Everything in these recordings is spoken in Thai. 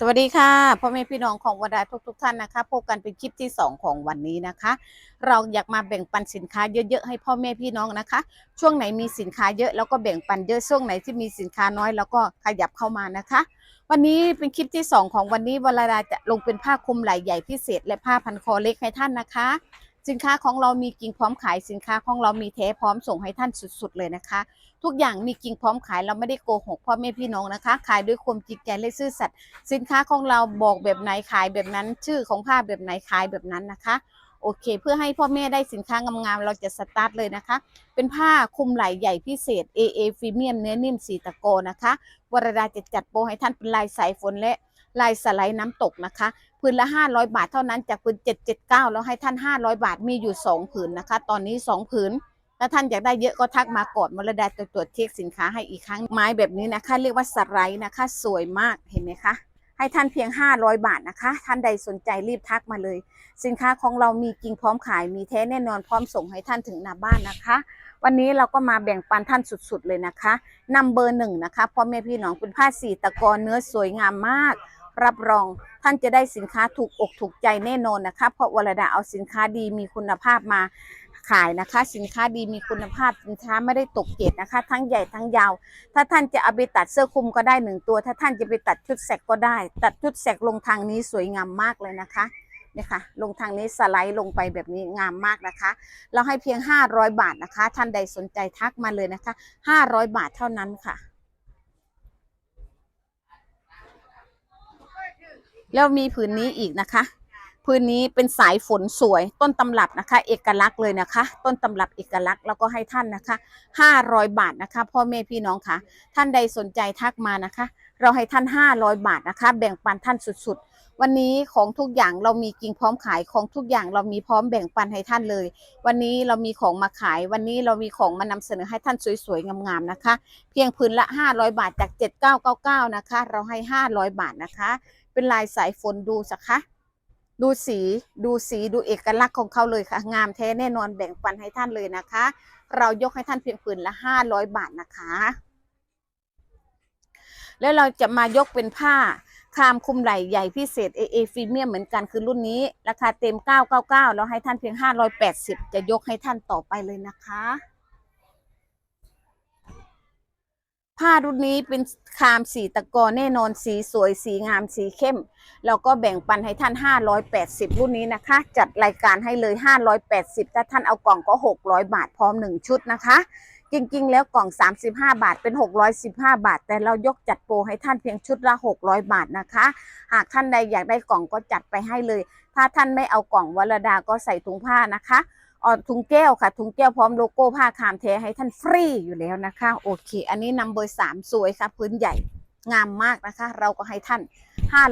สวัสดีค่ะพ่อแม่พี่น้องของวดาทุกทุกท่านนะคะพบกันเป็นคลิปที่ 2 ของวันนี้นะคะ เราอยากมาแบ่งปันสินค้าเยอะๆให้พ่อแม่พี่น้องนะคะ ช่วงไหนมีสินค้าเยอะแล้วก็แบ่งปันเยอะช่วงไหนที่มีสินค้าน้อยแล้วก็ขยับเข้ามานะคะ วันนี้เป็นคลิปที่ 2 ของวันนี้วันดาจะลงเป็นผ้าคลุมไหล่ใหญ่พิเศษ และผ้าพันคอเล็กให้ท่านนะคะ สินค้าของเรามีกิ่งพร้อมขายสินค้าของเรามีแท้พร้อมส่งให้ท่านสุดๆเลยนะคะ ทุกอย่างมีกิ่งพร้อมขายเราไม่ได้โกหกพ่อแม่พี่น้องนะคะ ขายด้วยความจริงใจและซื่อสัตย์สินค้าของเราบอกแบบไหนขายแบบนั้น ชื่อของผ้าแบบไหนขายแบบนั้นนะคะโอเค เพื่อให้พ่อแม่ได้สินค้างามๆเราจะสตาร์ทเลยนะคะ เป็นผ้าคลุมไหล่ใหญ่พิเศษ AA ฟ r เมียมเนื้อนิ่มสีตะโกนะคะวรดาจะจัดโปรให้ท่านเป็นลายสายฝนและลายสไลด์น้ำตกนะคะ พื้นละ 500 บาทเท่านั้นจากพื้น779 แล้วให้ท่าน 500 บาทมีอยู่ 2 ผืนนะคะ ตอนนี้ 2 ผืนถ้าท่านอยากได้เยอะก็ทักมาก่อนมรดาจะตรวจเช็คสินค้าให้อีกครั้งไม้แบบนี้นะคะ เรียกว่าสไลด์นะคะ สวยมากเห็นไหมคะ ให้ท่านเพียง 500 บาทนะคะ ท่านใดสนใจรีบทักมาเลย สินค้าของเรามีจริงพร้อมขายมีแท้แน่นอนพร้อมส่งให้ท่านถึงหน้าบ้านนะคะ วันนี้เราก็มาแบ่งปันท่านสุดๆเลยนะคะนำเบอร์หนึ่งนะคะพ่อแม่พี่น้องเป็นผ้าสีตะกอนเนื้อสวยงามมาก รับรอง ท่านจะได้สินค้าถูกอกถูกใจแน่นอนนะคะ เพราะวรดาเอาสินค้าดีมีคุณภาพมาขายนะคะ สินค้าดีมีคุณภาพสินค้าไม่ได้ตกเกรดนะคะ ทั้งใหญ่ทั้งยาว ถ้าท่านจะเอาไปตัดเสื้อคลุมก็ได้หนึ่งตัว ถ้าท่านจะไปตัดชุดแสกก็ได้ ตัดชุดแสกลงทางนี้สวยงามมากเลยนะคะนี่ค่ะลงทางนี้สไลด์ลงไปแบบนี้งามมากนะคะ เราให้เพียง 500 บาทนะคะ ท่านใดสนใจทักมาเลยนะคะ 500 บาทเท่านั้นค่ะ แล้วมีผืนนี้อีกนะคะพื้นนี้เป็นสายฝนสวยต้นตำรับนะคะ เอกลักษณ์เลยนะคะ ต้นตำรับเอกลักษณ์แล้วก็ให้ท่านนะคะ 500 บาทนะคะ พ่อแม่พี่น้องค่ะ ท่านใดสนใจทักมานะคะ เราให้ท่าน 500 บาทนะคะ แบ่งปันท่านสุดๆ วันนี้ของทุกอย่างเรามีกิ่งพร้อมขายของทุกอย่างเรามีพร้อมแบ่งปันให้ท่านเลย วันนี้เรามีของมาขาย วันนี้เรามีของมานำเสนอให้ท่านสวยๆงามๆนะคะ เพียงพื้นละ 500 บาทจาก 7999 นะคะ เราให้ 500 บาทนะคะ เป็นลายสายฝนดูสักคะ ดูสีดูสีดูเอกลักษณ์ของเขาเลยค่ะ งามแท้แน่นอนแบ่งปันให้ท่านเลยนะคะ เรายกให้ท่านเพียงผืนละห้าร้อยบาทนะคะ แล้วเราจะมายกเป็นผ้าคามคุมไหล่ใหญ่พิเศษ AA ฟ r เมียมเหมือนกันคือรุ่นนี้ ราคาเต็ม 999 แล้วให้ท่านเพียง 580 จะยกให้ท่านต่อไปเลยนะคะ ผ้ารุ่นนี้เป็นคามสีตะกอแน่นอนสีสวยสีงามสีเข้ม แล้วก็แบ่งปันให้ท่าน 580 รุ่นนี้นะคะ จัดรายการให้เลย 580 ถ้าท่านเอากล่องก็ 600 บาทพร้อม 1 ชุดนะคะ จริงๆ แล้วกล่อง 35 บาทเป็น 615 บาท แต่เรายกจัดโปรให้ท่านเพียงชุดละ 600 บาทนะคะ หากท่านใดอยากได้กล่องก็จัดไปให้เลย ถ้าท่านไม่เอากล่องวรดาก็ใส่ถุงผ้านะคะ ออถุงแก้วค่ะ ถุงแก้วพร้อมโลโก้ผ้าคามแท้ให้ท่านฟรีอยู่แล้วนะคะ โอเค อันนี้นำเบอร์3สวยค่ะพื้นใหญ่งามมากนะคะ เราก็ให้ท่าน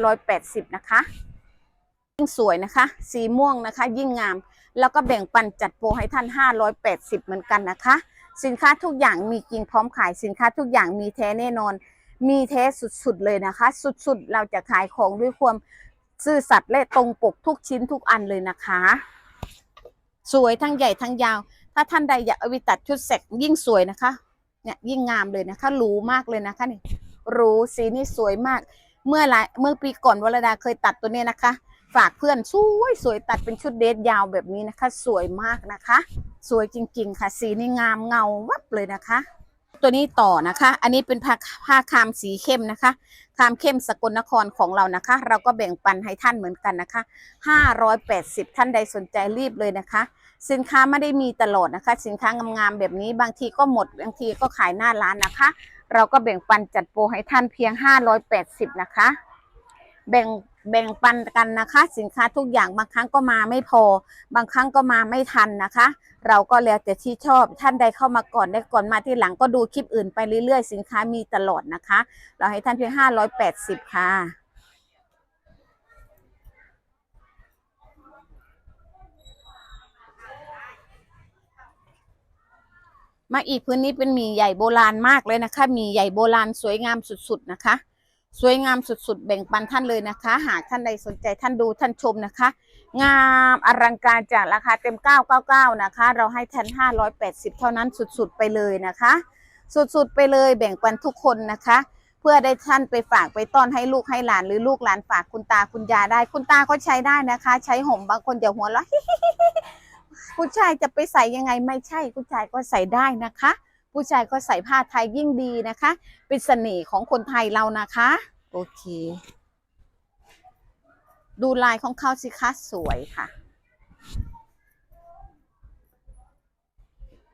580นะคะยิ่งสวยนะคะ สีม่วงนะคะ ยิ่งงาม แล้วก็แบ่งปันจัดโปรให้ท่าน 580 เหมือนกันนะคะ สินค้าทุกอย่างมีจริงพร้อมขายสินค้าทุกอย่างมีแท้แน่นอน มีแท้สุดๆเลยนะคะ สุดๆ เราจะขายของด้วยความซื่อสัตย์และตรงปกทุกชิ้นทุกอันเลยนะคะ สวยทั้งใหญ่ทั้งยาว ถ้าท่านใดอยากเอาไปตัดชุดแสกยิ่งสวยนะคะ เนี่ยยิ่งงามเลยนะคะหรูมากเลยนะคะนี่หรูสีนี่สวยมาก เมื่อหลายเมื่อปีก่อนวรดาเคยตัดตัวนี้นะคะ ฝากเพื่อนสวยสวยตัดเป็นชุดเดทยาวแบบนี้นะคะ สวยมากนะคะ สวยจริงๆค่ะ สีนี่งามเงาวับเลยนะคะ ตัวนี้ต่อนะคะ อันนี้เป็นผ้าผ้าคามสีเข้มนะคะ ความเข้มสกลนครของเรานะคะ เราก็แบ่งปันให้ท่านเหมือนกันนะคะ 580 ท่านใดสนใจรีบเลยนะคะ สินค้าไม่ได้มีตลอดนะคะ สินค้างามๆแบบนี้บางทีก็หมด บางทีก็ขายหน้าร้านนะคะ เราก็แบ่งปันจัดโปรให้ท่านเพียง 580 นะคะ แบ่งแบ่งปันกันนะคะ สินค้าทุกอย่างบางครั้งก็มาไม่พอ บางครั้งก็มาไม่ทันนะคะ เราก็แล้วแต่ที่ชอบท่านใดเข้ามาก่อนได้ก่อนมาที่หลังก็ดูคลิปอื่นไปเรื่อยๆ สินค้ามีตลอดนะคะ เราให้ท่านเพียง580ค่ะมาอีกพื้นนี้เป็นหมี่ใหญ่โบราณมากเลยนะคะหมี่ใหญ่โบราณสวยงามสุดๆนะคะ สวยงามสุดๆ แบ่งปันท่านเลยนะคะ หากท่านใดสนใจท่านดูท่านชมนะคะ งามอลังการจากราคาเต็ม 999 นะคะ เราให้แทน580 เท่านั้นสุดๆ ไปเลยนะคะ สุดๆ ไปเลยแบ่งปันทุกคนนะคะ เพื่อได้ท่านไปฝากไปต้อนให้ลูกให้หลานหรือลูกหลานฝากคุณตาคุณยายได้ คุณตาก็ใช้ได้นะคะ ใช้ห่มบางคนอย่าหัวเราะผู้ชายจะไปใส่ยังไงไม่ใช่ผู้ชายก็ใส่ได้นะคะ ผู้ชายก็ใส่ผ้าไทยยิ่งดีนะคะ เป็นเสน่ห์ของคนไทยเรานะคะ โอเค ดูลายของเขาสิคะสวยค่ะ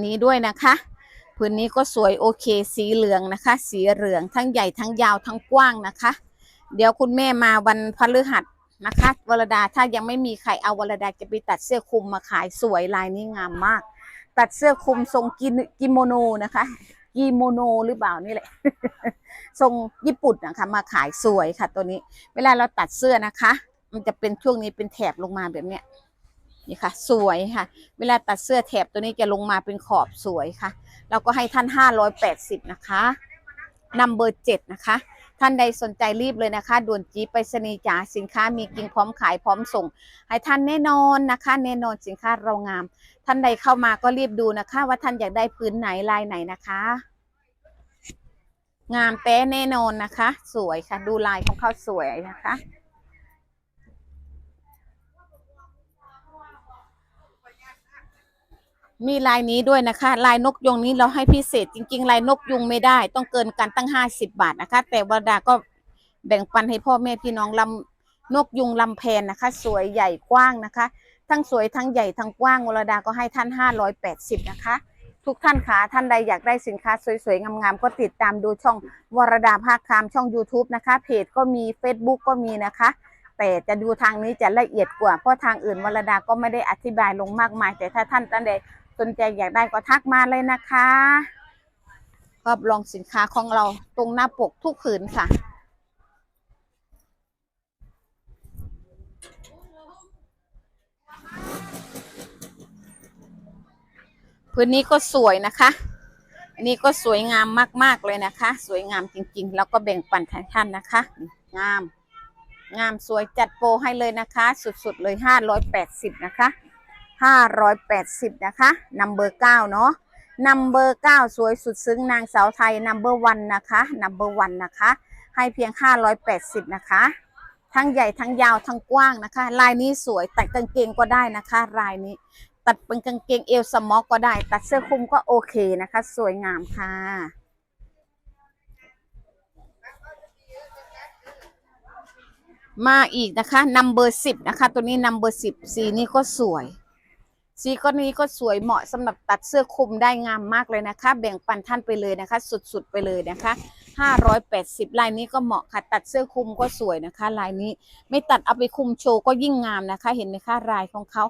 นี้ด้วยนะคะพื้นนี้ก็สวยโอเค สีเหลืองนะคะ สีเหลืองทั้งใหญ่ทั้งยาวทั้งกว้างนะคะ เดี๋ยวคุณแม่มาวันพฤหัสนะคะวรดาถ้ายังไม่มีใครเอาวรดาจะไปตัดเสื้อคลุมมาขายสวยลายนี้งามมาก ตัดเสื้อคลุมทรงกินกิโมโนนะคะกิโมโนหรือเปล่านี่แหละ ทรงญี่ปุ่นนะคะมาขายสวยค่ะ ตัวนี้ เวลาเราตัดเสื้อนะคะ มันจะเป็นช่วงนี้เป็นแถบลงมาแบบเนี้ยนี่ค่ะ สวยค่ะ เวลาตัดเสื้อแถบตัวนี้จะลงมาเป็นขอบสวยค่ะ เราก็ให้ท่าน580นะคะนัมเบอร์7นะคะ ท่านใดสนใจรีบเลยนะคะ ด่วนจีไปรษณีจ๋าสินค้ามีกิงพร้อมขายพร้อมส่ง ให้ท่านแน่นอนนะคะ แน่นอนสินค้าเรางาม ท่านใดเข้ามาก็รีบดูนะคะ ว่าท่านอยากได้พื้นไหนลายไหนนะคะ งามแต้แน่นอนนะคะ สวยค่ะ ดูลายของเขาสวยนะคะมีลายนี้ด้วยนะคะ ลายนกยุงนี้เราให้พิเศษ จริง ๆ ลายนกยุงไม่ได้ ต้องเกินกันตั้งห้าสิบบาทนะคะ แต่วรดาก็แบ่งปันให้พ่อแม่พี่น้องลำนกยุงลำแพนนะคะ สวยใหญ่กว้างนะคะ ทั้งสวยทั้งใหญ่ทั้งกว้างวรดาก็ให้ท่านห้าร้อยแปดสิบนะคะ ทุกท่านคะท่านใดอยากได้สินค้าสวยๆ งามๆ ก็ติดตามดูช่องวรดาภาคคามช่อง YouTube นะคะ เพจก็มี Facebook ก็มีนะคะ แต่จะดูทางนี้จะละเอียดกว่า เพราะทางอื่นวรดาก็ไม่ได้อธิบายลงมากมาย แต่ถ้าท่านท่านใดสนใจอยากได้ก็ทักมาเลยนะคะก็ลองสินค้าของเราตรงหน้าปกทุกผืนค่ะ พื้นนี้ก็สวยนะคะอันนี้ก็สวยงามมาก ๆ เลยนะคะ สวยงามจริงๆ แล้วก็แบ่งปันท่านนะคะ งาม งามสวยจัดโปรให้เลยนะคะ สุดๆเลย 580 นะคะ 580 นะคะนัมเบอร์9เนาะนัมเบอร์9สวยสุดซึ้งนางสาวไทยนัมเบอร์วันนะคะนัมเบอร์วันนะคะ ให้เพียง 580 นะคะ ทั้งใหญ่ทั้งยาวทั้งกว้างนะคะ ลายนี้สวยแตัดกางเกงก็ได้นะคะ ลายนี้ ตัดเป็นกางเกงเอวสมอกก็ได้ ตัดเสื้อคลุมก็โอเคนะคะ สวยงามค่ะ มาอีกนะคะนัมเบอร์สิบนะคะ ตัวนี้นัมเบอร์สิบสีนี้ก็สวย สีก้อนนี้ก็สวยเหมาะสำหรับตัดเสื้อคลุมได้งามมากเลยนะคะ แบ่งปันท่านไปเลยนะคะ สุดๆไปเลยนะคะ580 ลายนี้ก็เหมาะค่ะ ตัดเสื้อคลุมก็สวยนะคะ ลายนี้ไม่ตัดเอาไปคลุมโชว์ก็ยิ่งงามนะคะ เห็นไหมคะลายของเขา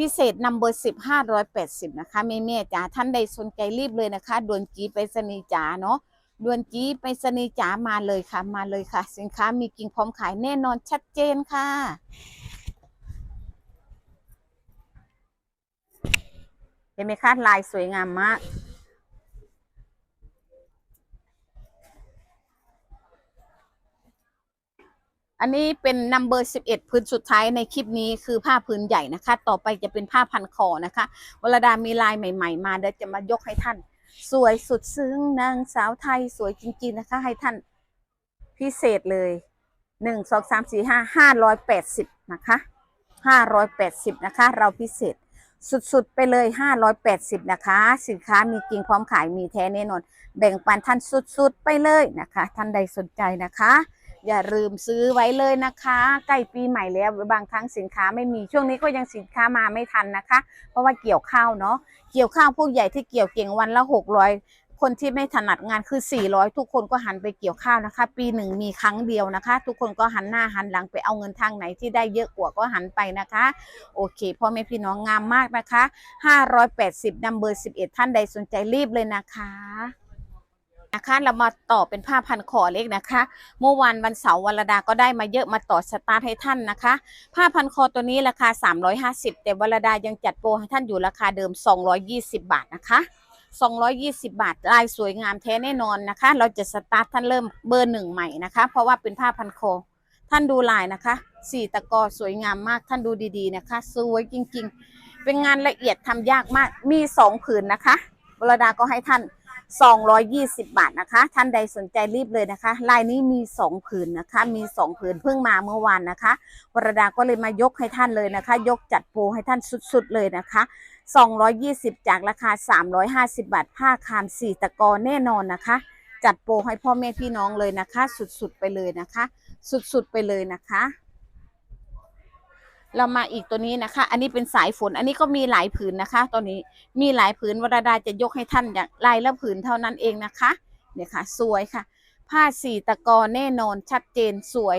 พิเศษนัมเบอร์สิบห้าร้อยแปดสิบนะคะแม่แม่จ๋าท่านใดสนใจรีบเลยนะคะด่วนกีไปสนีจ๋าเนาะด่วนกีไปสนีจ๋ามาเลยค่ะ มาเลยค่ะ สินค้ามีกิ่งพร้อมขายแน่นอนชัดเจนค่ะเห็นไหมคะลายสวยงามมาก อันนี้เป็นนัมเบอร์11พื้นสุดท้ายในคลิปนี้คือผ้าพื้นใหญ่นะคะ ต่อไปจะเป็นผ้าพันคอนะคะวรดามีลายใหม่ ๆ มาเดี๋ยวจะมายกให้ท่าน สวยสุดซึ้งนางสาวไทยสวยจริง ๆนะคะ ให้ท่านพิเศษเลยหนึ่งสองสามสี่ห้าห้าร้อยแปดสิบนะคะห้าร้อยแปดสิบนะคะ เราพิเศษสุดๆ ไปเลย 580 นะคะ สินค้ามีจริงพร้อมขายมีแท้แน่นอน แบ่งปันท่านสุดๆ ไปเลยนะคะ ท่านใดสนใจนะคะ อย่าลืมซื้อไว้เลยนะคะ ใกล้ปีใหม่แล้วบางครั้งสินค้าไม่มีช่วงนี้ก็ยังสินค้ามาไม่ทันนะคะ เพราะว่าเกี่ยวข้าวเนาะเกี่ยวข้าวผู้ใหญ่ที่เกี่ยวเก่งวันละ600คนที่ไม่ถนัดงานคือ 400 ทุกคนก็หันไปเกี่ยวข้าวนะคะ ปีหนึ่งมีครั้งเดียวนะคะ ทุกคนก็หันหน้าหันหลังไปเอาเงินทางไหนที่ได้เยอะกว่าก็หันไปนะคะ โอเคพ่อแม่พี่น้องงามมากนะคะ 580นัมเบอร์ 11 ท่านใดสนใจรีบเลยนะคะ นะคะเรามาต่อเป็นผ้าพันคอเล็กนะคะ เมื่อวานวันเสาร์วันละดาก็ได้มาเยอะมาต่อสตาร์ทให้ท่านนะคะ ผ้าพันคอตัวนี้ราคา 350 แต่วลดายังจัดโปรให้ท่านอยู่ราคาเดิม 220 บาทนะคะ 220 บาท ลายสวยงามแท้แน่นอนนะคะ เราจะสตาร์ทท่านเริ่มเบอร์หนึ่งใหม่นะคะ เพราะว่าเป็นผ้าพันคอท่านดูลายนะคะสี่ตะกอสวยงามมากท่านดูดีๆนะคะ สวยจริงๆ เป็นงานละเอียดทำยากมากมีสองผืนนะคะวรดาก็ให้ท่าน 220 บาทนะคะ ท่านใดสนใจรีบเลยนะคะ ลายนี้มี 2 ผืนนะคะ มี 2 ผืนเพิ่งมาเมื่อวานนะคะ วรดาก็เลยมายกให้ท่านเลยนะคะ ยกจัดโปรให้ท่านสุดๆเลยนะคะ 220 จากราคา 350 บาท ผ้าคามสีตะกอแน่นอนนะคะ จัดโปรให้พ่อแม่พี่น้องเลยนะคะ สุดๆไปเลยนะคะ สุดๆไปเลยนะคะ เรามาอีกตัวนี้นะคะ อันนี้เป็นสายฝน อันนี้ก็มีหลายผืนนะคะ ตัวนี้มีหลายผืนวราดาจะยกให้ท่านอย่างลายละผืนเท่านั้นเองนะคะ เนี่ยค่ะ สวยค่ะ ผ้าสีตะกอแน่นอนชัดเจนสวย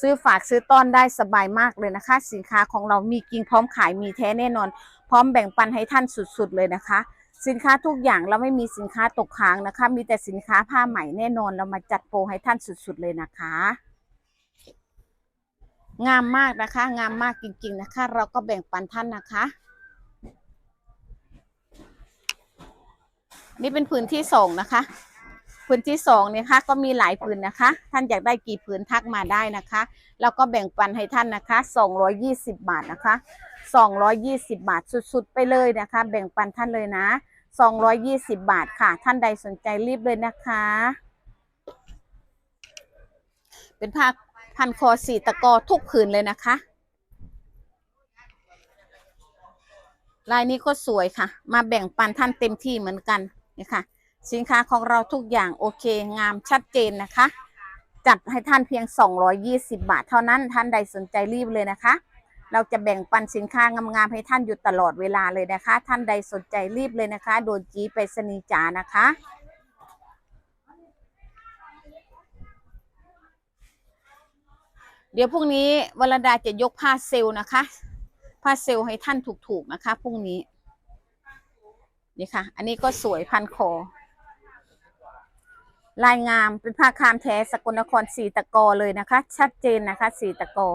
ซื้อฝากซื้อต้อนได้สบายมากเลยนะคะ สินค้าของเรามีจริงพร้อมขายมีแท้แน่นอน พร้อมแบ่งปันให้ท่านสุดๆเลยนะคะ สินค้าทุกอย่างเราไม่มีสินค้าตกค้างนะคะ มีแต่สินค้าผ้าใหม่แน่นอนเรามาจัดโปรให้ท่านสุดๆเลยนะคะ งามมากนะคะ งามมากจริงๆนะคะ เราก็แบ่งปันท่านนะคะ นี่เป็นผืนที่สองนะคะผืนที่สองเนี่ยค่ะก็มีหลายผืนนะคะ ท่านอยากได้กี่ผืนทักมาได้นะคะแล้วก็แบ่งปันให้ท่านนะคะ220 บาทนะคะ 220 บาทสุดๆ ไปเลยนะคะ แบ่งปันท่านเลยนะ 220 บาทค่ะ ท่านใดสนใจรีบเลยนะคะ เป็นผ้า พันคอสีตะกอทุกผืนเลยนะคะ ลายนี้ก็สวยค่ะ มาแบ่งปันท่านเต็มที่เหมือนกันนี่ค่ะ สินค้าของเราทุกอย่างโอเค งามชัดเจนนะคะ จัดให้ท่านเพียง 220 บาท เท่านั้นท่านใดสนใจรีบเลยนะคะ เราจะแบ่งปันสินค้างามๆให้ท่านอยู่ตลอดเวลาเลยนะคะ ท่านใดสนใจรีบเลยนะคะ โดนจีไปสนีจ๋านะคะ เดี๋ยวพรุ่งนี้วรดาจะยกผ้าเซลล์นะคะ ผ้าเซลล์ให้ท่านถูกๆนะคะพรุ่งนี้นี่ค่ะ อันนี้ก็สวยพันคอ ลายงามเป็นผ้าคามแท้สกลนครสีตะกอเลยนะคะ ชัดเจนนะคะสีตะกอ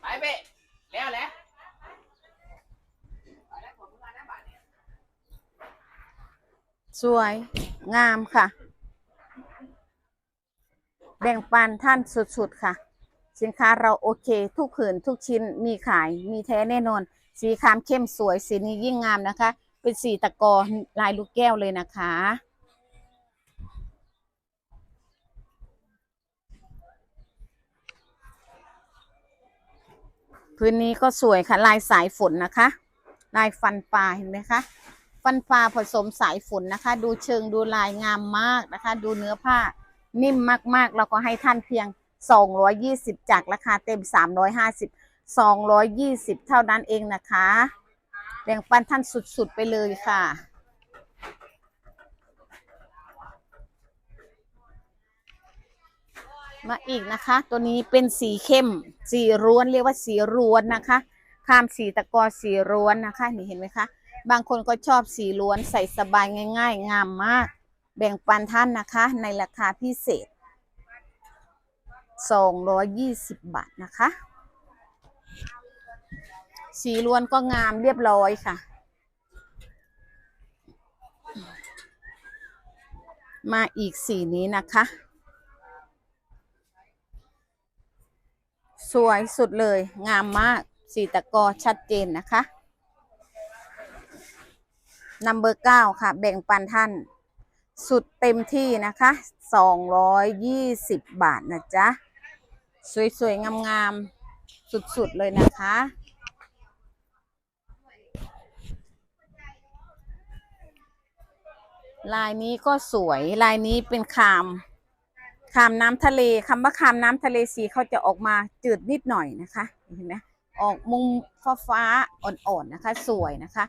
ไปเป๊ะแล้วแหละ สวยงามค่ะ แบ่งปันท่านสุดๆค่ะ สินค้าเราโอเค ทุกผืนทุกชิ้นมีขายมีแท้แน่นอน สีครามเข้มสวย สีนี้ยิ่งงามนะคะ เป็นสีตะกอลายลูกแก้วเลยนะคะพื้นนี้ก็สวยค่ะ ลายสายฝนนะคะ ลายฟันปลาเห็นไหมคะ ฟันปลาผสมสายฝนนะคะ ดูเชิงดูลายงามมากนะคะ ดูเนื้อผ้านิ่มมากๆแล้วก็ให้ท่านเพียง 220 จากราคาเต็ม 350 220 เท่านั้นเองนะคะแบ่งปันท่านสุดๆไปเลยค่ะมาอีกนะคะ ตัวนี้เป็นสีเข้ม สีร้วนเรียกว่าสีร้วนนะคะ ข้ามสีตะกอสีร้วนนะคะนี่เห็นไหมคะ บางคนก็ชอบสีล้วนใส่สบายง่าย ๆ งามมาก แบ่งปันท่านนะคะ ในราคาพิเศษ 220 บาทนะคะ สีล้วนก็งามเรียบร้อยค่ะ มาอีกสีนี้นะคะ สวยสุดเลยงามมาก สีตะกอชัดเจนนะคะ นัมเบอร์เก้าค่ะ แบ่งปันท่าน สุดเต็มที่นะคะสองร้อยยี่สิบบาทนะจ๊ะ สวยๆ งามๆ สุดๆ เลยนะคะ ลายนี้ก็สวย ลายนี้เป็นคาม คามน้ำทะเลคำว่าคามน้ำทะเลสีเขาจะออกมาจืดนิดหน่อยนะคะ เห็นไหมออกมุมฟ้าฟ้าๆอ่อนๆ นะคะ สวยนะคะ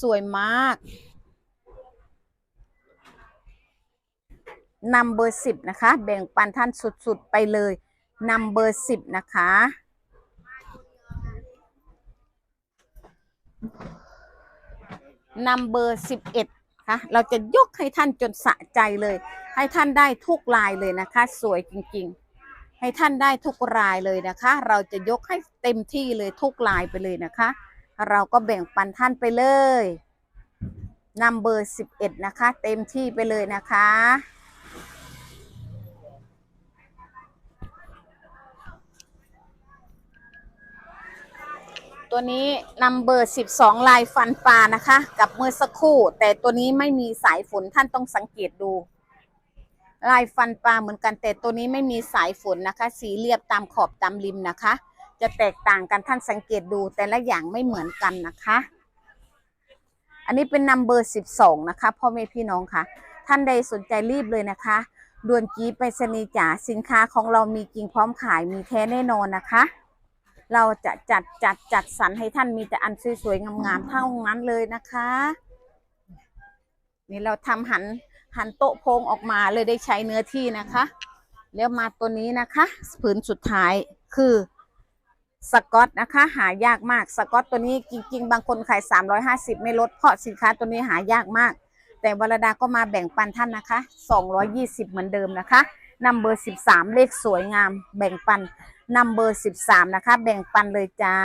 สวยมากนัมเบอร์สิบนะคะ แบ่งปันท่านสุดๆ ไปเลยนัมเบอร์สิบนะคะ นัมเบอร์สิบเอ็ดค่ะเราจะยกให้ท่านจนสะใจเลย ให้ท่านได้ทุกลายเลยนะคะ สวยจริงๆ ให้ท่านได้ทุกรายเลยนะคะ เราจะยกให้เต็มที่เลยทุกลายไปเลยนะคะ เราก็แบ่งปันท่านไปเลยนัมเบอร์สิบเอ็ดนะคะ เต็มที่ไปเลยนะคะ ตัวนี้นัมเบอร์12ลายฟันปลานะคะ กับเมื่อสักครู่ แต่ตัวนี้ไม่มีสายฝนท่านต้องสังเกตดูลายฟันปลาเหมือนกันแต่ตัวนี้ไม่มีสายฝนนะคะ สีเรียบตามขอบตามริมนะคะ จะแตกต่างกันท่านสังเกตดูแต่ละอย่างไม่เหมือนกันนะคะ อันนี้เป็นนัมเบอร์12นะคะพ่อแม่พี่น้องค่ะ ท่านใดสนใจรีบเลยนะคะด่วนจีไปรษณีจ๋าสินค้าของเรามีจริงพร้อมขายมีแท้แน่นอนนะคะ เราจะจัดจัดจัดสรรให้ท่านมีแต่อันสวยๆงามๆเท่านั้นเลยนะคะ นี่เราทำหันหันโต๊ะโพงออกมาเลยได้ใช้เนื้อที่นะคะ แล้วมาตัวนี้นะคะ ผืนสุดท้ายคือ สกอตนะคะหายากมากสกอตตัวนี้จริง ๆ บางคนขาย 350 ไม่ลดเพราะสินค้าตัวนี้หายากมาก แต่วรดาก็มาแบ่งปันท่านนะคะ 220 เหมือนเดิมนะคะนัมเบอร์13 เลขสวยงาม แบ่งปันนัมเบอร์13 นะคะ แบ่งปันเลยจ้า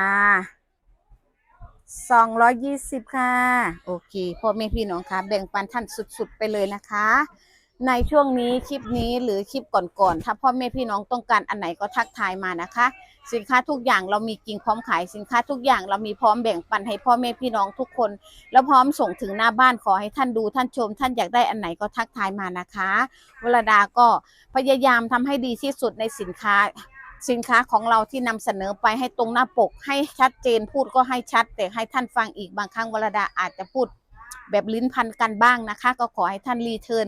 220 ค่ะ โอเคพ่อแม่พี่น้องคะแบ่งปันท่านสุดๆ ไปเลยนะคะ ในช่วงนี้คลิปนี้หรือคลิปก่อนๆถ้าพ่อแม่พี่น้องต้องการอันไหนก็ทักทายมานะคะ สินค้าทุกอย่างเรามีจริงพร้อมขายสินค้าทุกอย่างเรามีพร้อมแบ่งปันให้พ่อแม่พี่น้องทุกคน แล้วพร้อมส่งถึงหน้าบ้านขอให้ท่านดูท่านชม ท่านอยากได้อันไหนก็ทักทายมานะคะวรดาก็พยายามทำให้ดีที่สุดในสินค้าสินค้าของเราที่นำเสนอไปให้ตรงหน้าปก ให้ชัดเจนพูดก็ให้ชัด แต่ให้ท่านฟังอีกบางครั้งวรดาอาจจะพูดแบบลิ้นพันกันบ้างนะคะ ก็ขอให้ท่านรีเทิร์น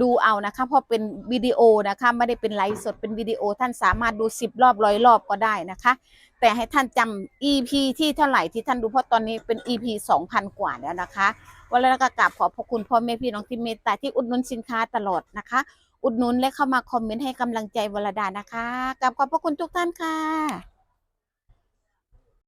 ดูเอานะคะเพราะเป็นวิดีโอนะคะไม่ได้เป็นไลฟ์สดเป็นวิดีโอท่านสามารถดูสิบรอบร้อยรอบก็ได้นะคะ แต่ให้ท่านจำ EP ที่เท่าไหร่ที่ท่านดูเพราะตอนนี้เป็น EP 2,000 กว่าแล้วนะคะวันแล้วก็กราบขอบพระคุณพ่อแม่พี่น้องที่เมตตาที่อุดหนุนสินค้าตลอดนะคะ อุดหนุนและเข้ามาคอมเมนต์ให้กำลังใจวรดานะคะกราบขอบพระคุณทุกท่านค่ะ